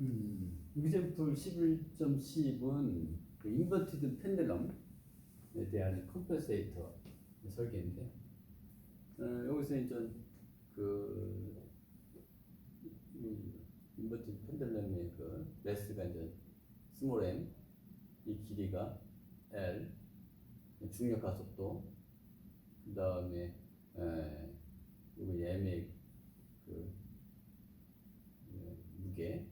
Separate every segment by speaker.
Speaker 1: 음, example 11.10은 그 인버티드 펜들럼에 대한 컴pen세이터 설계인데 어, 여기서 이제 그 이, 인버티드 펜들럼의 그 매스가 이제 스몰 m 이 길이가 l 중력 가속도 그 다음에 이거 m의 그 예, 무게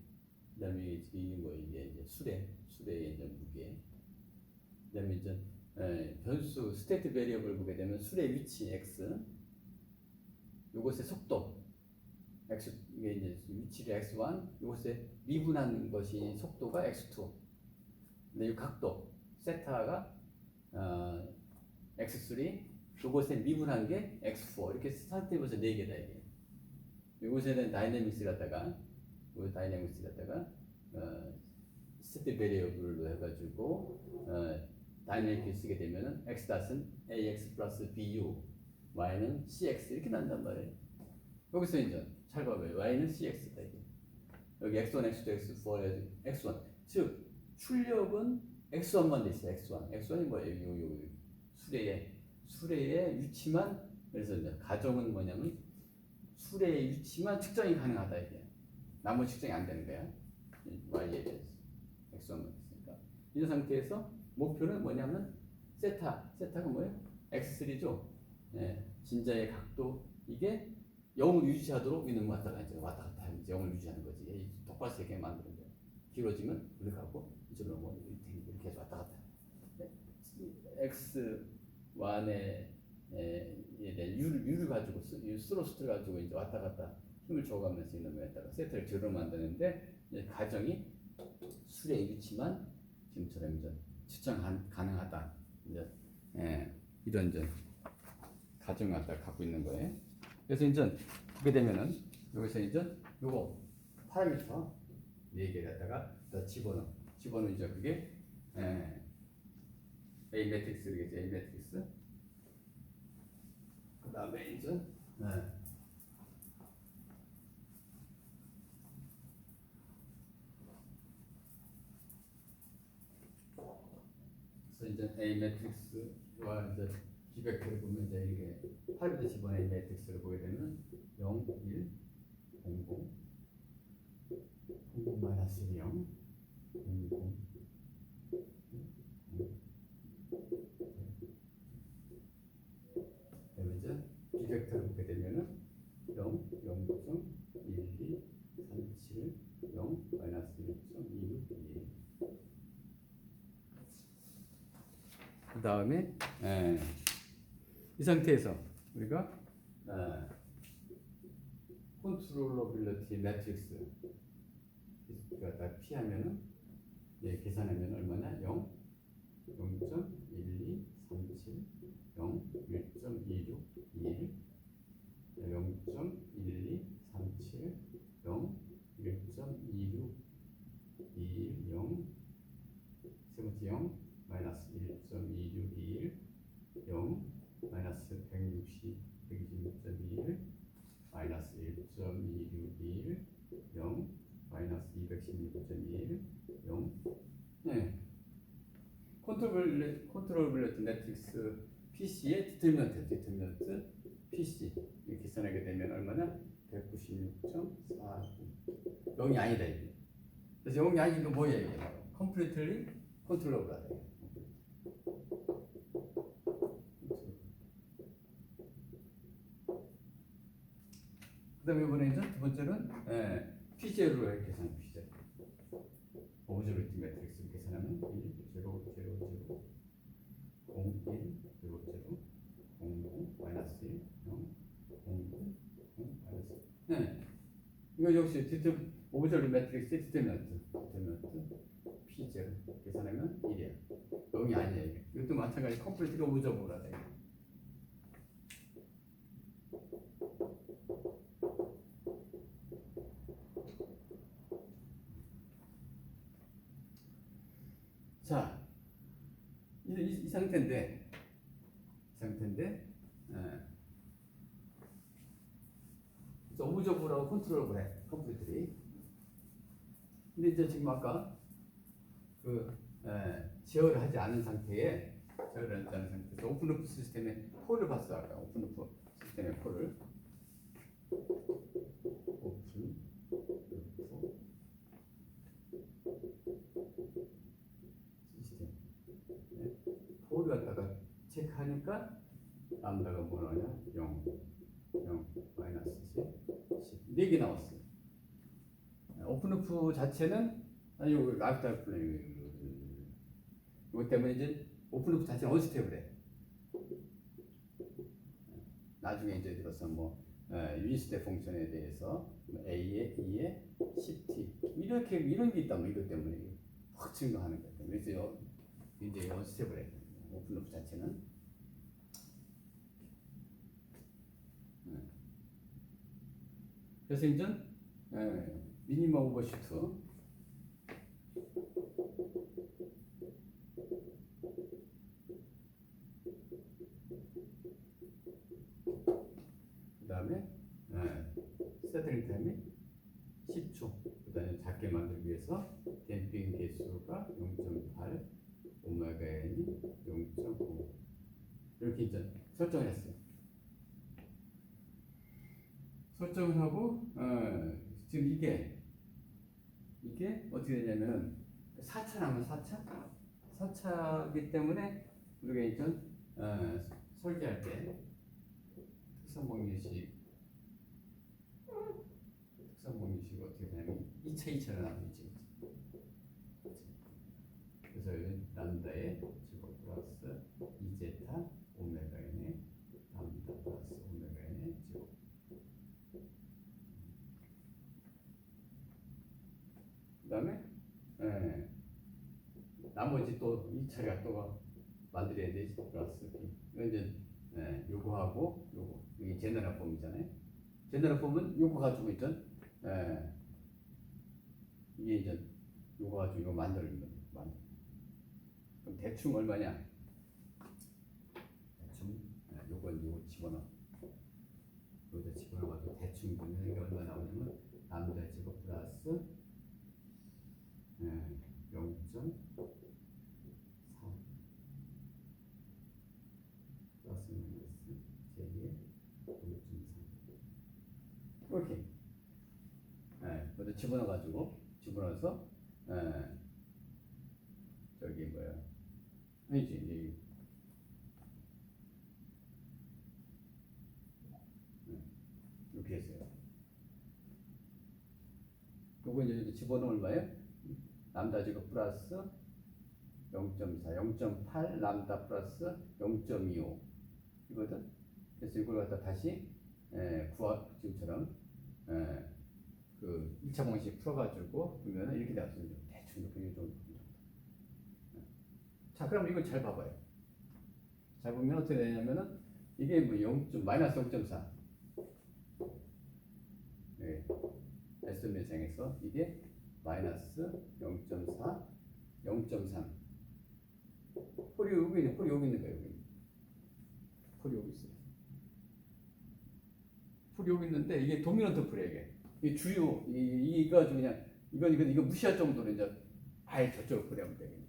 Speaker 1: 그다음에 이게 뭐 이게 이제 수레 수레의 이제 무게. 그다음에 이제 에, 변수 스테이트 베리어블 보게 되면 수레 위치 x. 요것의 속도 x 이게 이제 위치를 x1 요것에 미분한 것이 속도가 x2 근데 이 각도 세타가 어, x3 요것에 미분한 게 x4 이렇게 상태에서 네 개다 이게. 요것에는 다이내믹스 갖다가 요 다이내믹스 갖다가 어, 스테이트 베리어블로 해가지고 어, 다이내믹 쓰게 되면은 x 닷은 ax 플러스 bu y는 cx 이렇게 난단 말이에요. 여기서 이제 잘 봐봐요. y는 cx다 이게. 여기 x1, x2, x4, x1. 즉 출력은 x1만 돼 있어요. x1. x1이 뭐예요? 요, 요, 요. 수레의 수레의 위치만 그래서 이제 가정은 뭐냐면 수레의 위치만 측정이 가능하다 이게. 나머지 측정이 안 되는 거야. y에 대해서 x1만 있으니까 이런 상태에서 목표는 뭐냐면 세타 세타가 뭐예요? x3죠. 예, 진자의 각도 이게 0을 유지하도록 있는 왔다 갔다 왔다 갔다 하면 이제 0을 유지하는 거지. 이 똑바로 세게 만드는 거야. 길어지면 이렇게 하고 이쪽으로 뭐 이렇게 해서 왔다 갔다. 네? x 1에 에, 유를 유를 가지고 스로스트를 가지고 이제 왔다 갔다 힘을 줘가면서 있는 거에다가 세트를 제로 만드는데 이제 가정이 수레의 위치만 지금처럼 이제 가- 가능하다. 이제 예, 이런 이제 가정을 갖다 갖고 있는 거예요. 그래서 이제 보게 되면은 여기서 이제 요거 파라미터 네개 갖다가 더 집어넣어 집어넣으면 이제 그게 예, A 매트릭스 이겠죠 A 매트릭스. 그 다음에 이제 예. 그래서 이제 A 매트릭스와 이제 기백표를 보면 이제 이게 8비트 집어넣은 A 매트릭스를 보게 되면 0, 1, 0, 0, 0, 마이너스 0, 0, 0, 그다음에 이제 기백표를 보게 되면은 0, 0.12, 37, 0, 마이너스 1.26, 1. 그 다음에 이 상태에서 우리가 컨트롤러빌리티 매트릭스 다 피하면은 예, 계산하면 얼마나 0, 0.12, 37, 0, 1.26, 1, 0.12, 37, 0, 1.26, 2, 0, 세 번째 0, 마이너스 1.261, 0, 마이너스 160, 126.21, 마이너스 1.261, 0, 마이너스 216.21, 0. 네. 컨트롤 컨트롤블레트 매트릭스 PC의 디터미넌트, 디터미넌트 PC 이렇게 계산하게 되면 얼마나 196.49. 0이 아니다 이게. 그래서 0이 아닌 게 뭐예요 이게 completely 컨트롤러블하다. 그다음에 이번에 이제 두 번째는 예, 이렇게 계산 PJ. 오브저비티 매트릭스를 계산하면 1, 0, 0, 0, 0, 0, 1, 0, 0, 0, 0, 마이너스 1, 0, 0, 0, 0, 마이너스 1. 네. 이거 역시 디터 오브저비 매트릭스 디터미넌트, 디터미넌트 P0 계산하면 1이야. 0이 아니야 이게. 이것도 마찬가지 컴플리트가 오브저버라다. 이게. 자, 이, 이, 이 상태인데, 이 상태인데, 예. 오브저브라고 컨트롤을 해, 컴퓨터들이. 근데 이제 지금 아까 그 에, 제어를 하지 않은 상태에 제어를 하지 않은 상태에서 오픈루프 시스템의 폴을 봤어 아까 오픈루프 시스템의 폴을 오픈루프 시스템 네. 폴을 갖다가 체크 하니까 람다가 뭐 나오냐? 0 0 마이너스 10 10 4개 나왔어요. 오픈루프 자체는 아니 이거 라이프타임 플랜 이거 때문에 이제 오픈루프 자체는 어스테이블해? 나중에 이제 들어서 뭐 유니스테 펑션에 대해서 뭐 A에 E에 10t 이렇게 이런 게 있다면 이것 때문에 확 증가하는 거예요. 그래서 이제 어스테이블해? 오픈루프 자체는 네. 그래서 이제 예, 미니멈 오버슈트 그 다음에 세트링 타임이 10초. 그 다음에 작게 만들기 위해서 댐핑 개수가 0.8 오메가 n이 0.5 이렇게 이제 설정을 했어요 설정을 하고 어, 지금 이게 이게 어떻게 되냐면 4차 나면 4차? 4차이기 때문에 우리가 이제 어, 설계할 때 특성봉리식 특성봉리식 어떻게 되냐면 2차 2차로 나누지. 그래서 여기 람다의 제곱 플러스 2제타 오메가 n의 람다 플러스 오메가 n의 제곱 그 다음에 예, 나머지 또 2차가 또 만들어야 되지. 플러스 이제 예, 요거하고 요거 이게 제너럴 폼이잖아요. 제너럴 폼은 요거 가지고 있던 예, 이게 이제 요거 가지고 이거 만드는 거예요 만들. 그럼 대충 얼마냐? 대충? 예, 요건 요거 집어넣어. 여기다 집어넣어가지고 대충 보면 이게 얼마 나오냐면 남자 제곱 플러스 네, 0.3 플러스 마이너스 제의 0.3 이렇게 네, 먼저 집어넣어 가지고 집어넣어서 네, 저기 뭐야 아니지 이제 네, 이렇게 했어요. 요거 이제 집어넣으면 얼마예요? 람다 제곱 플러스 0.4, 0.8 람다 플러스 0.25 이거든. 그래서 이걸 갖다 다시 에, 구하 지금처럼 에, 그 1차 방식 풀어가지고 보면은 이렇게 나왔어요. 대충 이렇게 이 정도. 자, 그럼 이걸 잘 봐봐요. 잘 보면 어떻게 되냐면은 이게 뭐 0. 마이너스 0.4. 네. S 매상에서 이게 마이너스 0.4, 0.3. 폴이 여기 있네. 폴이 여기 있는 거예요. 폴이 여기 있어요. 폴이 여기 있는데 이게 도미넌트 폴이에요. 이게. 이 주요 이 이거 아주 그냥 이건 이거 이거 무시할 정도로 이제 아예 저쪽으로 보내면 되겠네.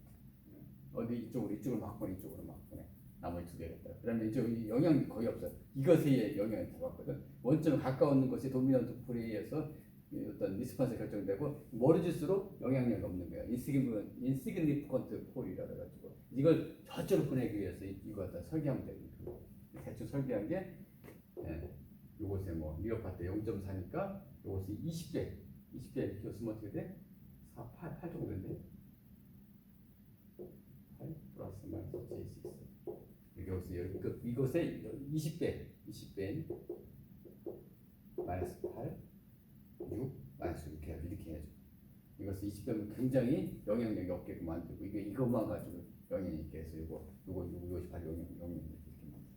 Speaker 1: 어디 이쪽으로 이쪽으로 막 보내 이쪽으로 막 보내. 나머지 두 개겠다. 그다음에 이쪽 이 영향이 거의 없어. 이것에 영향이 들어갔거든. 원점 가까운 것이 도미넌트 폴에 의해서 이 어떤 리스폰스 결정되고 멀어질수록 영향력이 없는 거야. 인시그니먼 인시그니펀트 폴이라 그래가지고 이걸 저쪽으로 보내기 위해서 이- 이거 갖다 설계하면 되거든. 대충 설계한 게 예, 요것에 뭐 뉴욕 파트 0.4니까 요것이 20배 20배 이렇게 쓰면 어떻게 돼? 4, 8, 8 정도인데 8 플러스 마이너스 J6 여기서 여기 그 이것의 20배 20배인 마이너스 8 6 마이너스 이렇게 해야지 이렇게 해야죠. 이것을 20배면 굉장히 영향력이 없게끔 만들고 이게 이것만 가지고 영향이 있게 해서 이거 이거 이거 이것이 바로 영향 영향력 이렇게 만들.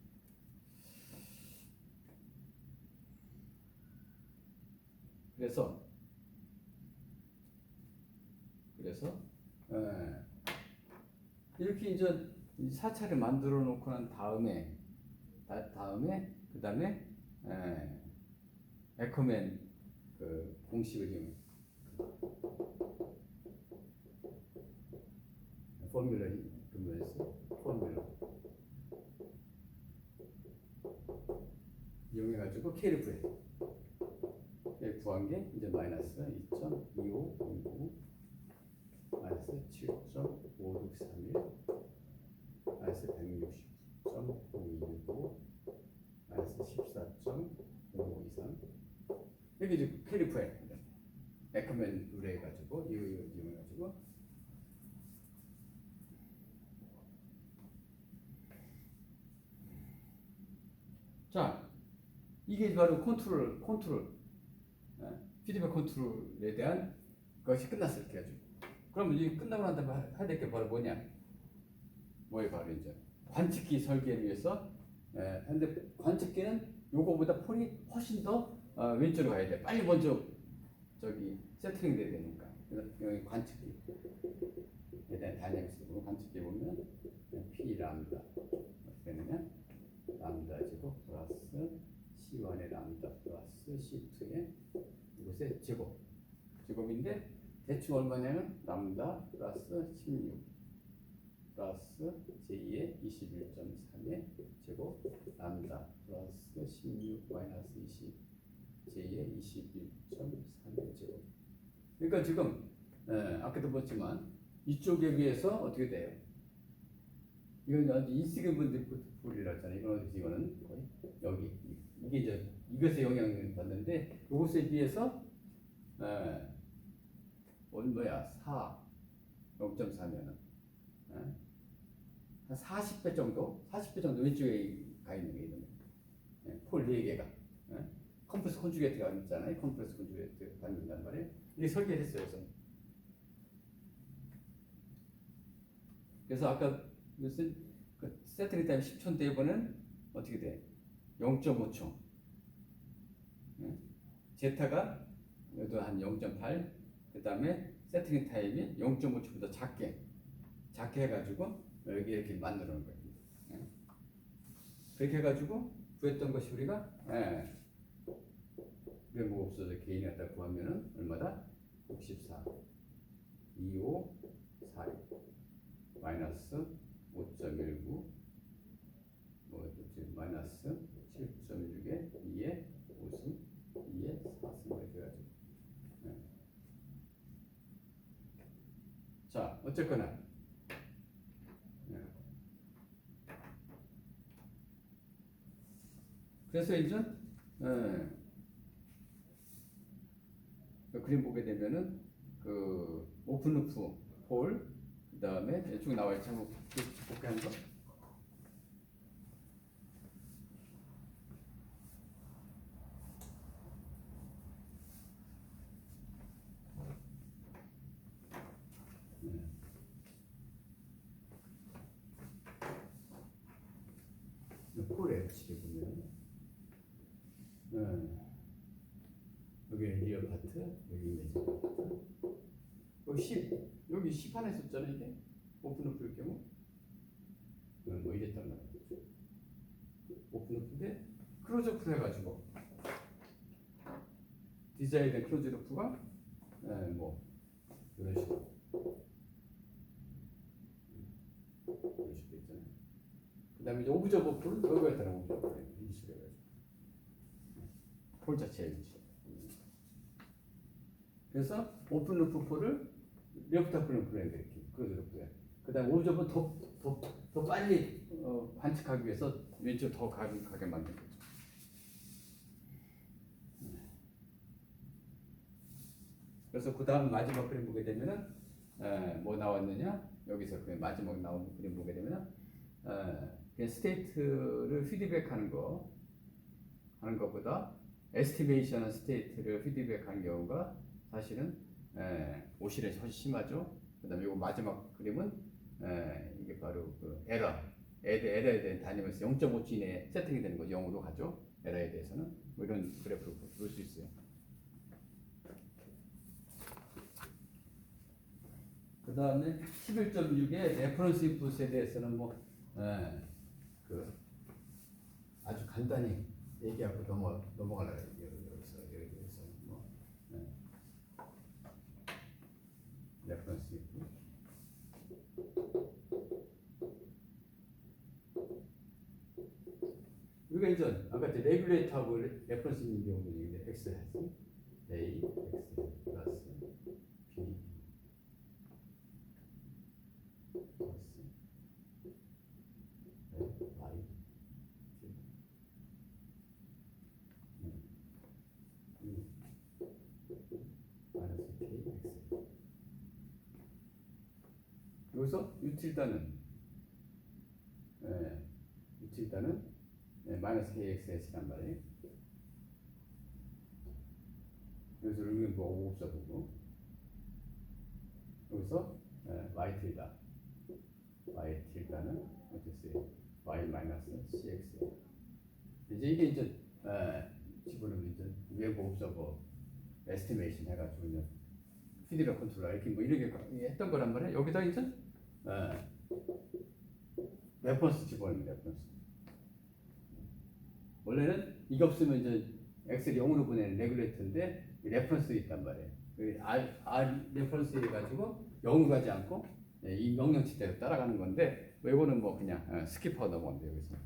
Speaker 1: 그래서 그래서 에, 이렇게 이제 이 사찰을 만들어 놓고 난 다음에 다, 다음에 그 다음에 에커맨 그 공식을 이용 포뮬러 그러면서 포뮬러 이용해가지고 구해. 네, 구한 게 이제 마이너스 2.2509 마이너스 7.5631 마이너스 160.0265 마이너스 14.0523 여기 이제 구해. 에크맨 의뢰해 가지고 이거 이거 이용해 가지고 자 이게 바로 컨트롤 컨트롤 예, 피드백 컨트롤에 대한 것이 끝났을 때 가지고 그러면 이게 끝나고 난 다음에 해야 될게 바로 뭐냐? 뭐예요 바로 이제? 관측기 설계를 위해서 예, 근데 관측기는 요거보다 폴이 훨씬 더 어, 왼쪽으로 가야 돼. 빨리 먼저 저기 세팅이 돼야 되니까. 여기 관측기에 대한 다이내믹스 보면 관측기 보면 P 람다. 어떻게 되느냐? 람다 제곱 플러스 C1의 람다 플러스 C2의 이것의 제곱 제곱인데 대충 얼마냐면 람다 플러스 16 플러스 제2의 21.3의 제곱 람다 플러스 16 마이너스 20 제2의 21.3의 제곱 그러니까 지금 예, 아까도 봤지만 이쪽에 비해서 어떻게 돼요? 이건 이제 인식의 분들 불이라잖아요. 이건 어디 이거는 거의 여기 이게 이제 이것에 영향을 받는데 이것에 비해서 에, 얼마야 4 0.4면은 한 40배 정도 40배 정도 왼쪽에 가 있는 게 있는 예, 폴 4개가 예? 컴프레스 콘주게이트가 있잖아요. 컴프레스 콘주게이트 받는단 말이에요. 이게 설계했어요. 그래서 그래서 아까 무슨 그 세트링 타임 10초 대번은 어떻게 돼? 0.5초. 예? 제타가 여기도 한 0.8. 그 다음에 세트링 타임이 0.5초보다 작게 작게 해가지고 여기 이렇게 만들어 놓은 거예요. 예? 그렇게 해가지고 구했던 것이 우리가 예. 면목 없어서 개인이 갖다 구하면은 얼마다? 64 25 46 마이너스 5.19 뭐 마이너스 7.6에 2에 5승 2에 4승 이렇게 해가지고 네. 자 어쨌거나 네. 그래서 이제 예, 그 그림 보게 되면은 그 오픈루프 홀 그다음에 쭉 나와 있죠. 한번 볼게 하는 거. 네. 폴에 지게 보면 네. 여기 리어 파트 여기 이미지 파트 여기 10 여기 10 하나 있었잖아 이게 오픈 오프일 경우 어, 뭐 이랬단 말이죠 오픈 오프인데 클로즈 오프를 해가지고 디자인된 클로즈 오프가 예, 뭐 이런 식으로 이런 식으로 있잖아요 그 다음에 이제 오브저버 오프를 이 식으로 해가지고 폴 자체의 위치 그래서 오픈 루프 폴을 레프트 이렇게 그러도록 돼. 그다음 오브저버 더더 더 빨리 어, 관측하기 위해서 왼쪽 더 가게, 가게 만든 거죠. 네. 그래서 그 다음 마지막 그림 보게 되면은 에, 뭐 나왔느냐 여기서 그 마지막 나온 그림 보게 되면은 에, 스테이트를 피드백하는 거 하는 것보다 에스티메이션 스테이트를 피드백하는 경우가 사실은 에, 오실에 훨씬 심하죠. 그다음에 이거 마지막 그림은 에, 이게 바로 그 에러, 에러, 에러에 대한 다니면서 0.5초 이내에 세팅이 되는 거죠. 0으로 가죠. 에러에 대해서는 뭐 이런 그래프로 볼 수 있어요. 그 다음에 11.6의 레퍼런스 인풋에 대해서는 뭐, 에, 그 아주 간단히 얘기하고 넘어 넘어가려고 여기서 여기서 뭐 네. 네, 레퍼런스 있고 우리가 이제 아까 레귤레이터하고 레퍼런스 있는 경우는 엑스 A, X. 여기서 유틸다는 예, 유틸다는 예, 마이너스 kxs란 말이에요. 여기서 의미 뭐 없어 보고 여기서 예, y tilda y tilda는 어땠어요? y 마이너스 cx 이제 이게 이제 예, 집어넣으면 이제 외부 옵서버 에스티메이션 해가지고 이제 피드백 컨트롤 이렇게 뭐 이렇게 했던 거란 말이에요. 여기다 이제 예, 레퍼런스 집어넣는 레퍼런스. 원래는 이거 없으면 이제 엑셀 0으로 보내는 레귤레이터인데 이 레퍼런스도 있단 말이에요. 그 R, R 레퍼런스 해가지고 0으로 가지 않고 예, 이 명령치대로 따라가는 건데 외고는 뭐 그냥 어, 스킵하고 넘어간대 여기서